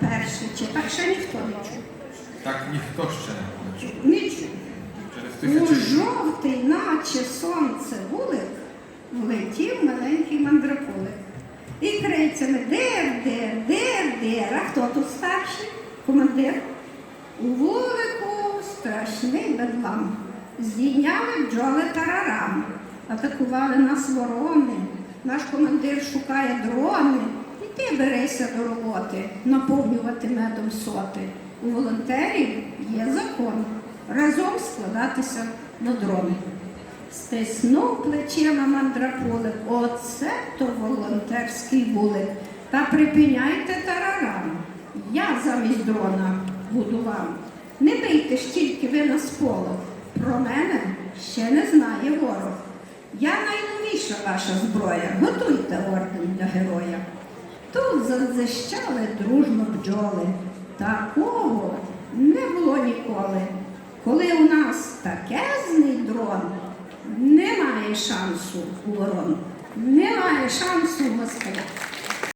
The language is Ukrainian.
Перше, чи так ще ніхто не чув. Так ніхто ще не чув. Не чув. Через У жовтий, наче сонце вулик, влетів маленький мандраполик. І крицями дер, дер, дер, дер. А хто тут старший? Командир. У вулику страшний бедлам. Здійняли бджоли тарарам. Атакували нас ворони. Наш командир шукає дрони. І до роботи, наповнювати медом соти. У волонтерів є закон разом складатися на дрони. Стиснув плечима мандраполик. Оце то волонтерський вулик. Та припиняйте тарарам. Я замість дрона буду вам. Не бийте ж тільки ви на сполох. Про мене ще не знає ворог. Я найновіша ваша зброя. Готуйте орден для героя. Тут зазищали дружно бджоли. Такого не було ніколи. Коли у нас такезний дрон, немає шансу у ворон. Немає шансу у.